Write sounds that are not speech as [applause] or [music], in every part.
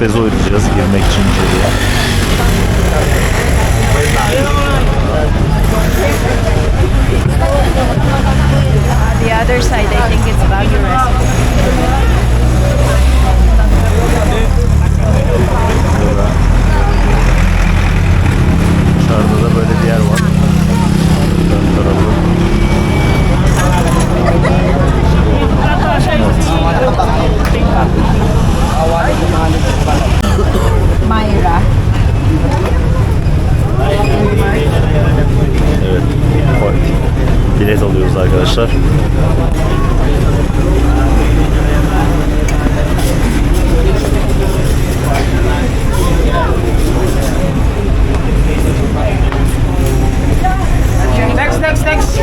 peso ödeyeceğiz girmek için içeriye. The other side, I think it's value restaurant. Burada dışarıda da böyle bir yer var. Ön tarafı. Myra. Evet. Koy. Bilet alıyoruz arkadaşlar. Next, next, next.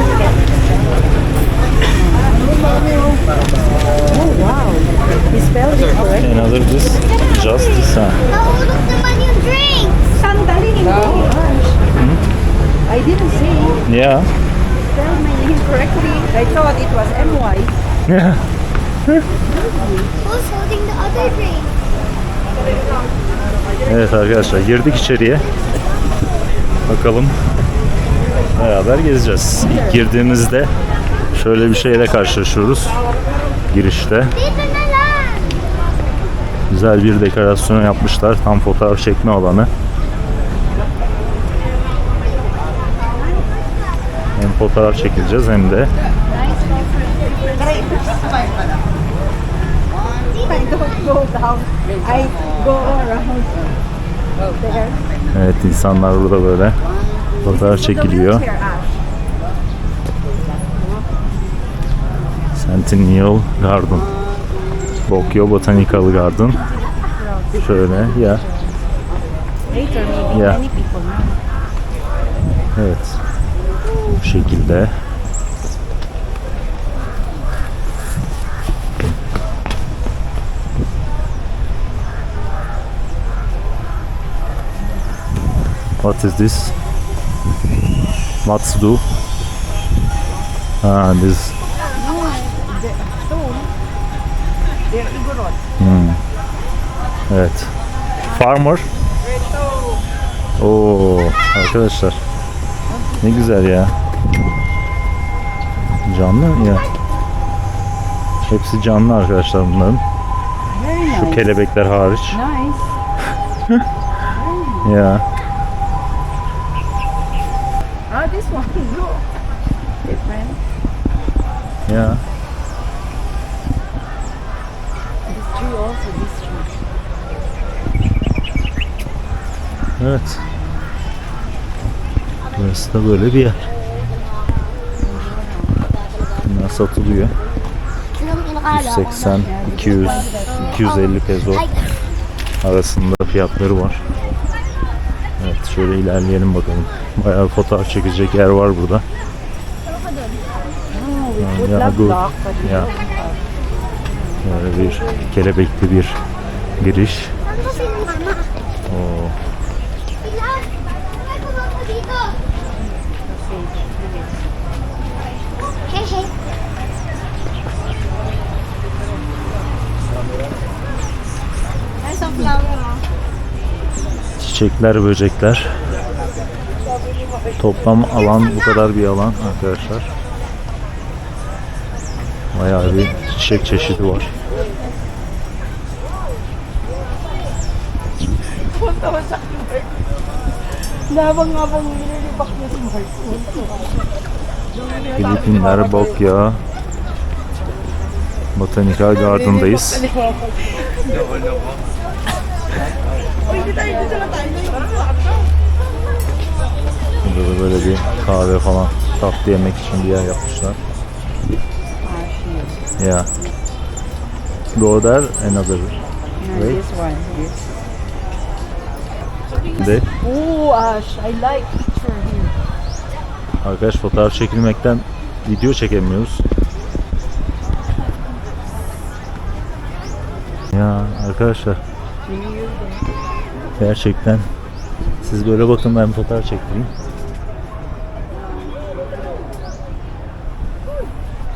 Drink? [laughs] Evet arkadaşlar girdik içeriye. Bakalım beraber gezeceğiz. İlk girdiğimizde şöyle bir şeyle karşılaşıyoruz. Girişte. Güzel bir dekorasyon yapmışlar. Tam fotoğraf çekme alanı. Hem fotoğraf çekileceğiz hem de I don't go down. I go around there. evet insanlar burada böyle fotoğraf çekiliyor. Centennial Garden. Bokyo Botanical Garden. Şöyle ya. Know. Evet. Bu şekilde. What is this? Do? Ah, this. Igorot. Evet. Farmer. Oo, arkadaşlar. Ne güzel ya. Canlı ya. Hepsi canlı arkadaşlar bunların. Şu kelebekler hariç. Nice. [laughs] Ya. This one. Look. Different. Ya. This tree also, this tree. Evet. Burası da böyle bir yer. Bunlar satılıyor. 180, 200, 250 peso arasında fiyatları var. Evet şöyle ilerleyelim bakalım. Bayağı bir fotoğraf çekecek yer var burada. Ya, but Ya. Böyle bir kelebekli bir giriş. Oo. Çiçekler, böcekler. Toplam alan bu kadar bir alan arkadaşlar. Bayağı bir çiçek çeşidi var. Filipinler Bokya Botanical Garden'dayız. [laughs] Burada da böyle bir kahve falan tatlı yemek için bir yer yapmışlar. Yeah. Go there another No, Wait. this one. Oh, Ash, I like picture here. Arkadaş fotoğraf çekilmekten video çekemiyoruz. Ya arkadaşlar Gerçekten. Siz böyle bakın ben fotoğraf çektireyim.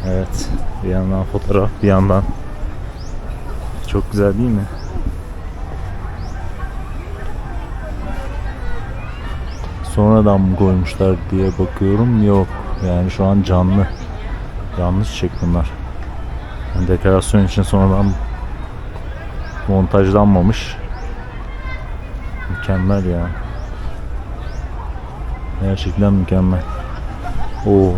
Evet bir yandan fotoğraf bir yandan. Çok güzel değil mi? Sonradan mı koymuşlar diye bakıyorum. Yok yani şu an canlı. Canlı çiçek bunlar. Yani dekorasyon için sonradan montajlanmamış. Mükemmel ya. Gerçekten mükemmel. Oo.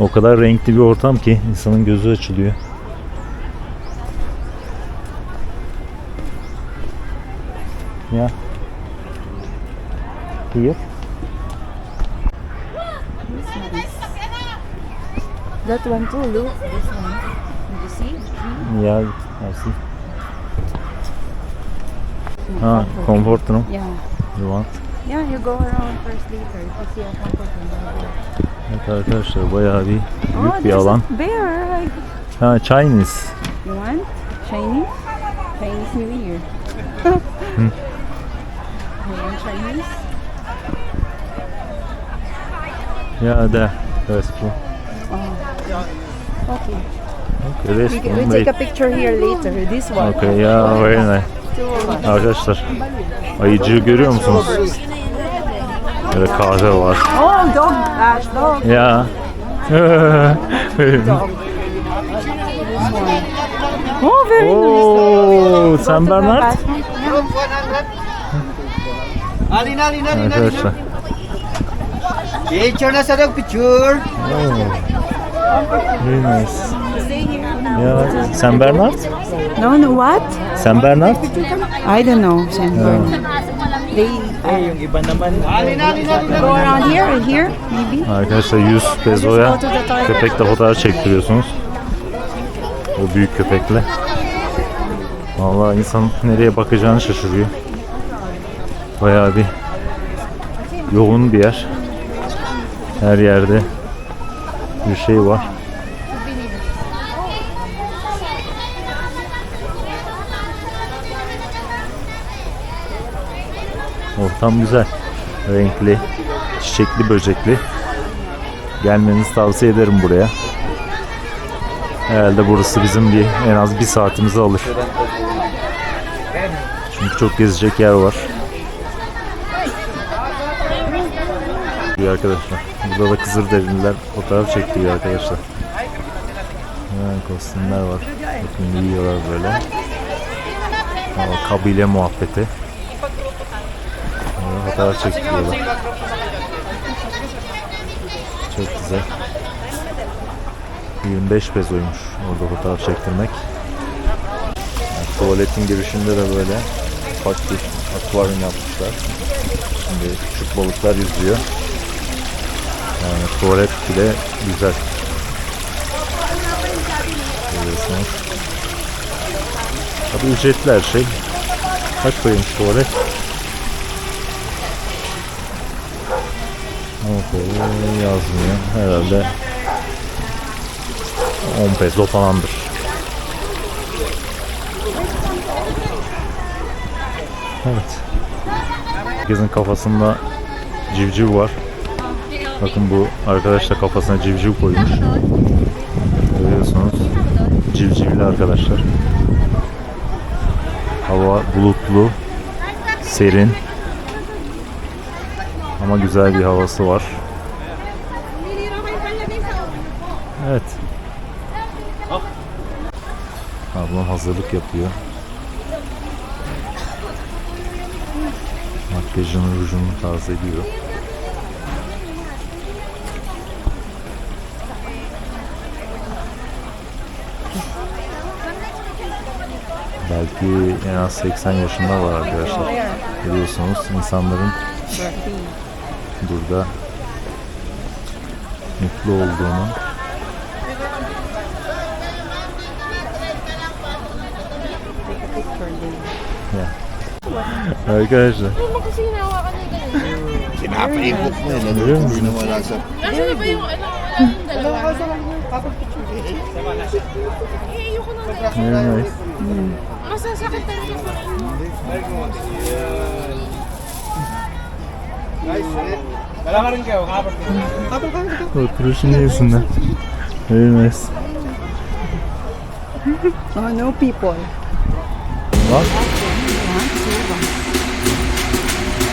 O kadar renkli bir ortam ki insanın gözü açılıyor. Ya. Here. That one too, look. This one. You see? Yeah, I see. Ah, comfort room. Yeah. You want? Yeah, you go around first later. You see a comfort room. Evet arkadaşlar bayağı bir Oh, büyük bir there's alan. bear. Ha Chinese. you want Chinese? Chinese New Year. Hmm. You want Chinese? Yeah, there. That's cool. Okay. Okay, We, rest can, we room. take a picture here later. This one. Okay, yeah, very nice. Arkadaşlar ayıcığı görüyor musunuz? Böyle kahve var. Oh, dog. Dog. Ya. [laughs] Oh, very Oo, nice. San Bernard. Arkadaşlar. Picture picture. Oo. Very nice. Ya San Bernard? No, no, what? San Bernard? I don't know, San Bernard. They alin. go around here or here, maybe. Arkadaşlar 100 pezoya köpekle fotoğraf çektiriyorsunuz. O büyük köpekle. Vallahi insan nereye bakacağını şaşırıyor. Bayağı bir yoğun bir yer. Her yerde bir şey var. Ortam güzel. Renkli, çiçekli, böcekli. Gelmenizi tavsiye ederim buraya. Herhalde burası bizim bir en az bir saatimizi alır. Çünkü çok gezecek yer var. İyi arkadaşlar. Burada da Kızılderililer fotoğraf çektiriyor arkadaşlar. Yani kostümler var. Bakın yiyorlar böyle. Aa, kabile muhabbeti. Fotoğraf çektiriyorlar. Çok güzel. 25 pezoymuş orada fotoğraf çektirmek. Yani tuvaletin girişinde de böyle ufak bir akvaryum yapmışlar. Şimdi küçük balıklar yüzüyor. Yani tuvalet bile güzel. Görüyorsunuz. Tabii ücretli her şey. Kaç koymuş tuvalet? Okay, yazmıyor. Herhalde 10 peso falandır. Evet. Herkesin kafasında civciv var. Bakın bu arkadaş da kafasına civciv koymuş. Görüyorsunuz. Civcivli arkadaşlar. Hava bulutlu, serin. Ama güzel bir havası var. Evet. Ablam hazırlık yapıyor. Makyajını, rujunu tazeliyor. Belki en az 80 yaşında var arkadaşlar. Biliyorsunuz insanların burada. Mutlu olduğunu. Arkadaşlar. Kinapaibok mo yun. Ano yung ginawa sa... Nasaan ఓ కృషి చేసిందా very nice Oh, no people. What?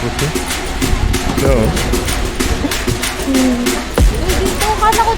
Okay. So. Kala ko